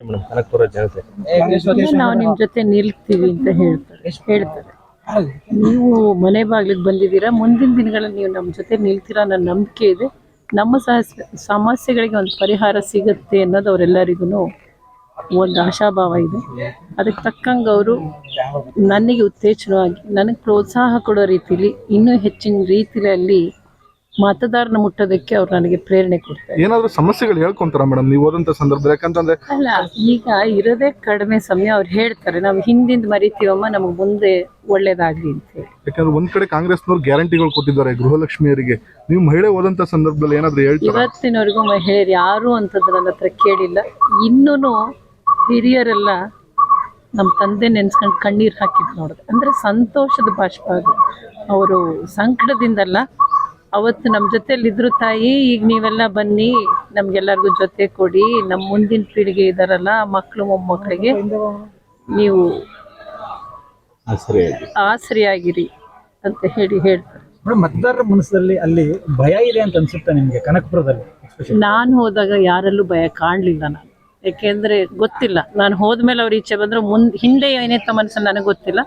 Madam Kanakapura ಜನತೆ. ನಾವು ನಿಮ್ ಜೊತೆ ನಿಲ್ತೀವಿ ಅಂತ ಹೇಳ್ತಾರೆ ಹೇಳ್ತಾರೆ. ನೀವು ಮನೆ ಬಾಗ್ಲಿಗೆ ಬಂದಿದ್ದೀರಾ? ಮುಂದಿನ ದಿನಗಳಲ್ಲಿ ನೀವು ನಮ್ಮ ಜೊತೆ ನಿಲ್ತೀರಾ ಅನ್ನೋ ನಂಬಿಕೆ ಇದೆ. ನಮ್ಮ ಸಹ ಸಮಸ್ಯೆಗಳಿಗೆ ಒಂದು ಪರಿಹಾರ ಸಿಗುತ್ತೆ ಅನ್ನೋದು ಅವರೆಲ್ಲರಿಗೂ ಒಂದು ಆಶಾಭಾವ ಇದೆ. ಅದಕ್ಕೆ ತಕ್ಕಂಗೆ ಅವರು ನನಗೆ ಉತ್ತೇಜನವಾಗಿ ನನಗೆ ಪ್ರೋತ್ಸಾಹ ಕೊಡೋ ರೀತಿಲಿ ಇನ್ನೂ ಹೆಚ್ಚಿನ ರೀತಿಯಲ್ಲಿ ಮತದಾರನ ಮುಟ್ಟೋದಕ್ಕೆ ಅವ್ರು ನನಗೆ ಪ್ರೇರಣೆ ಕೊಡ್ತಾರೆ. ಏನಾದರೂ ಸಮಸ್ಯೆಗಳು ಹೇಳ್ಕೊಂತಾರ ಮೇಡಮ್ ನೀವು ಓದಂತ ಸಂದರ್ಭದಲ್ಲಿ ಯಾಕಂತಂದ್ರೆ ಅಲ್ಲ ಈಗ ಇರೋದೇ ಕಡಿಮೆ ಸಮಯ ಅವ್ರು ಹೇಳ್ತಾರೆ. ನಾವು ಹಿಂದಿಂದ ಮರಿತೀವಮ್ಮ ನಮಗೆ ಮುಂದೆ ಒಳ್ಳೇದಾಗ್ಲಿ ಅಂತ ಹೇಳಿ. ಯಾಕಂದ್ರೆ ಒಂದ್ ಕಡೆ ಕಾಂಗ್ರೆಸ್ನವ್ರು ಗ್ಯಾರಂಟಿಗಳು ಕೊಟ್ಟಿದ್ದಾರೆ ಗೃಹಲಕ್ಷ್ಮಿಯರಿಗೆ. ನೀವು ಮಹಿಳೆ ಓದಂತ ಸಂದರ್ಭದಲ್ಲಿ ಏನಾದ್ರು ಹೇಳ್ತೀರಾ? ಇವತ್ತಿನವರೆಗೂ ಮಹಿಳೆಯರು ಯಾರು ಅಂತದ್ದು ನನ್ನ ಹತ್ರ ಕೇಳಿಲ್ಲ. ಇನ್ನೂ ಹಿರಿಯರೆಲ್ಲ ನಮ್ಮ ತಂದೆ ನೆನ್ಸ್ಕೊಂಡು ಕಣ್ಣೀರು ಹಾಕಿದ್ದು ನೋಡಿದೆ. ಅಂದರೆ ಸಂತೋಷದ ಬಾಷ್ಪ ಅದು. ಅವರು ಸಂಕಟದಿಂದಲ್ಲ ಅವತ್ತು ನಮ್ಮ ಜೊತೆಲಿದ್ರು ತಾಯಿ ಈಗ ನೀವೆಲ್ಲ ಬನ್ನಿ ನಮ್ಗೆಲ್ಲರಿಗೂ ಜೊತೆ ಕೊಡಿ. ನಮ್ಮ ಮುಂದಿನ ಪೀಳಿಗೆ ಇದಾರಲ್ಲ ಮಕ್ಕಳು ಮೊಮ್ಮಕ್ಕಳಿಗೆ ನೀವು ಸರಿ ಆಸರಿಯಾಗಿರಿ ಅಂತ ಹೇಳಿ ಹೇಳ್ತಾರೆ. ಮತದಾರರ ಮನಸ್ಸಲ್ಲಿ ಅಲ್ಲಿ ಭಯ ಇದೆ ಅಂತ ಅನ್ಸುತ್ತೆ ನಿಮ್ಗೆ ಕನಕಪುರದಲ್ಲಿ ನಾನು ಹೋದಾಗ ಯಾರಲ್ಲೂ ಭಯ ಕಾಣಲಿಲ್ಲ ನಾನು. ಯಾಕೆಂದ್ರೆ ಗೊತ್ತಿಲ್ಲ. ನಾನು ಹೋದ್ಮೇಲೆ ಅವ್ರ ಈಚೆ ಬಂದ್ರೆ ಮುಂದ್ ಹಿಂದೆ ಏನೇ ಮನಸ್ಸಲ್ಲಿ ನನಗೆ ಗೊತ್ತಿಲ್ಲ.